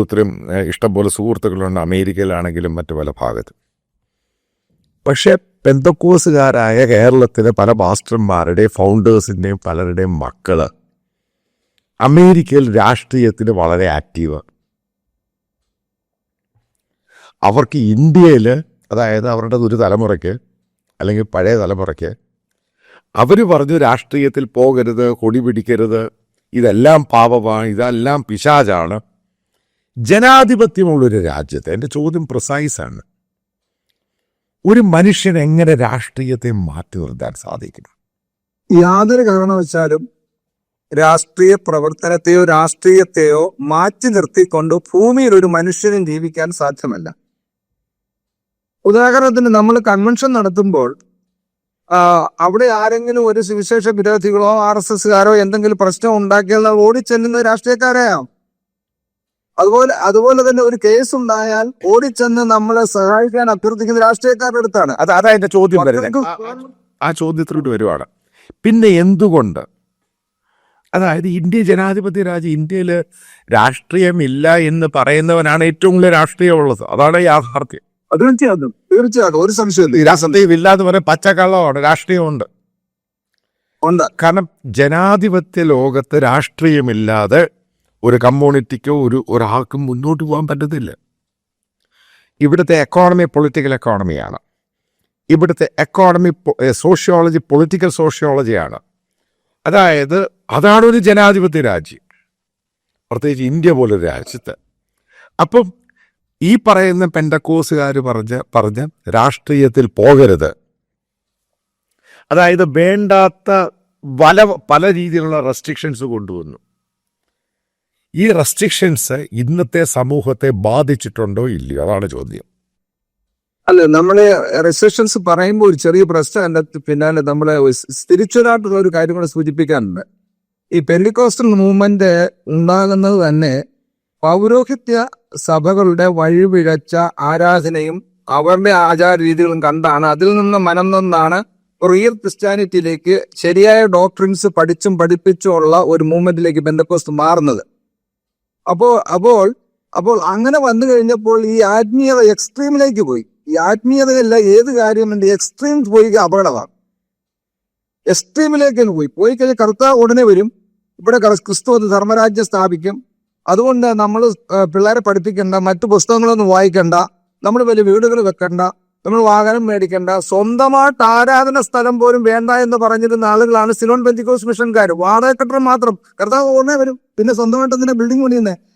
ഒത്തിരി ഇഷ്ടംപോലെ സുഹൃത്തുക്കളുണ്ട്. അമേരിക്കയിലാണെങ്കിലും മറ്റു പല ഭാഗത്തും. പക്ഷേ പെന്തക്കോസുകാരായ കേരളത്തിലെ പല മാസ്റ്റർമാരുടെയും ഫൗണ്ടേഴ്സിന്റെയും പലരുടെയും മക്കൾ അമേരിക്കയിൽ രാഷ്ട്രീയത്തിൽ വളരെ ആക്റ്റീവ്. അവർക്ക് ഇന്ത്യയിൽ അതായത് അവരുടെ ഒരു തലമുറയ്ക്ക് അല്ലെങ്കിൽ പഴയ തലമുറയ്ക്ക് അവർ പറഞ്ഞു രാഷ്ട്രീയത്തിൽ പോകരുത് കൊടി പിടിക്കരുത് ഇതെല്ലാം പാപമാണ് ഇതെല്ലാം പിശാചാണ്. ജനാധിപത്യമുള്ളൊരു രാജ്യത്ത് എന്റെ ചോദ്യം പ്രസൈസാണ് ഒരു മനുഷ്യൻ എങ്ങനെ രാഷ്ട്രീയത്തെ മാറ്റി നിർത്താൻ സാധിക്കണം യാതൊരു കാരണവശാലും രാഷ്ട്രീയ പ്രവർത്തനത്തെയോ രാഷ്ട്രീയത്തെയോ മാറ്റി നിർത്തിക്കൊണ്ട് ഭൂമിയിൽ ഒരു മനുഷ്യനും ജീവിക്കാൻ സാധ്യമല്ല. ഉദാഹരണത്തിന് നമ്മൾ കൺവെൻഷൻ നടത്തുമ്പോൾ അവിടെ ആരെങ്കിലും ഒരു സുവിശേഷ വിരോധികളോ ആർ എസ് എന്തെങ്കിലും പ്രശ്നം ഉണ്ടാക്കിയാൽ ഓടിച്ചെല്ലുന്ന രാഷ്ട്രീയക്കാരെയാവും അതുപോലെ അതുപോലെ തന്നെ ഒരു കേസ് ഉണ്ടായാൽ ഓടിച്ചെന്ന് നമ്മളെ സഹായിക്കാൻ അഭ്യർത്ഥിക്കുന്ന രാഷ്ട്രീയക്കാരുടെ അടുത്താണ്. അത് അതാ എന്റെ ചോദ്യം വരുന്നത് ആ ചോദ്യത്തിലോട്ട് വരുവാണ്. പിന്നെ എന്തുകൊണ്ട്? അതായത് ഇന്ത്യ ജനാധിപത്യ രാജ്യം ഇന്ത്യയിൽ രാഷ്ട്രീയമില്ല എന്ന് പറയുന്നവനാണ് ഏറ്റവും കൂടുതൽ രാഷ്ട്രീയമുള്ളത്. അതാണ് യാഥാർത്ഥ്യം. തീർച്ചയായിട്ടും. തീർച്ചയായിട്ടും. ഒരു എന്ന് പറയാൻ പച്ചക്കള്ളമാണ്. രാഷ്ട്രീയമുണ്ട്. ഉണ്ട്. കാരണം ജനാധിപത്യ ലോകത്ത് രാഷ്ട്രീയമില്ലാതെ ഒരു കമ്മ്യൂണിറ്റിക്കോ ഒരു ഒരാൾക്കും മുന്നോട്ട് പോകാൻ പറ്റത്തില്ല. ഇവിടുത്തെ എക്കോണമി പൊളിറ്റിക്കൽ എക്കോണമിയാണ് ഇവിടുത്തെ എക്കോണമി സോഷ്യോളജി പൊളിറ്റിക്കൽ സോഷ്യോളജിയാണ് അതായത് അതാണ് ഒരു ജനാധിപത്യ രാജ്യം. പ്രത്യേകിച്ച് ഇന്ത്യ പോലൊരു രാജ്യത്ത്. അപ്പം ഈ പറയുന്ന പെൻഡക്കോസുകാർ പറഞ്ഞ പറഞ്ഞ രാഷ്ട്രീയത്തിൽ പോകരുത്. അതായത് വേണ്ടാത്ത പല പല രീതിയിലുള്ള റെസ്ട്രിക്ഷൻസ് കൊണ്ടുവന്നു. ഈ റെസ്ട്രിക്ഷൻസ് ഇന്നത്തെ സമൂഹത്തെ ബാധിച്ചിട്ടുണ്ടോ ഇല്ലയോ? അതാണ് ചോദ്യം. അല്ല നമ്മളെ റെസ്ട്രിക്ഷൻസ് പറയുമ്പോൾ ഒരു ചെറിയ പ്രശ്നം അതിന്റെ പിന്നാലെ നമ്മളെ സ്ഥിരിച്ചതായിട്ടുള്ള ഒരു കാര്യം കൂടെ സൂചിപ്പിക്കാനുണ്ട്. ഈ പെന്റിക്കോസ്റ്റൽ മൂവ്മെന്റ് ഉണ്ടാകുന്നത് തന്നെ പൗരോഹിത്യ സഭകളുടെ വഴിപിഴച്ച ആരാധനയും അവരുടെ ആചാര രീതികളും കണ്ടാണ്. അതിൽ നിന്ന് മനം നന്നാണ് റിയൽ ക്രിസ്ത്യാനിറ്റിയിലേക്ക് ശരിയായ ഡോക്ടറിൻസ് പഠിച്ചും പഠിപ്പിച്ചും ഉള്ള ഒരു മൂവ്മെന്റിലേക്ക് ബന്ധക്കോസ്റ്റ് മാറുന്നത്. അപ്പോൾ അപ്പോൾ അപ്പോൾ അങ്ങനെ വന്നു കഴിഞ്ഞപ്പോൾ ഈ ആത്മീയത എക്സ്ട്രീമിലേക്ക് പോയി. ഈ ആത്മീയതയല്ല ഏത് കാര്യമുണ്ട് എക്സ്ട്രീം പോയി അപകടമാണ്. എക്സ്ട്രീമിലേക്ക് പോയി. പോയി കഴിഞ്ഞാൽ കർത്താവ് ഉടനെ വരും. ഇവിടെ ക്രിസ്തു ധർമ്മരാജ്യം സ്ഥാപിക്കും. അതുകൊണ്ട് നമ്മൾ പിള്ളേരെ പഠിപ്പിക്കേണ്ട മറ്റു പുസ്തകങ്ങളൊന്നും വായിക്കണ്ട നമ്മൾ വലിയ വീടുകൾ വെക്കണ്ട നമ്മൾ വാഹനം മേടിക്കണ്ട സ്വന്തമായിട്ട് ആരാധന സ്ഥലം പോലും വേണ്ട എന്ന് പറഞ്ഞിരുന്ന ആളുകളാണ് സിലോൺ ബെന്തിക്കോസ് മിഷൻകാർ വാടകക്കെട്ടർ മാത്രം. കർത്താവ് ഉടനെ വരും. പിന്നെ സ്വന്തമായിട്ട് എന്തിനാ ബിൽഡിംഗ് പണിയുന്നേ?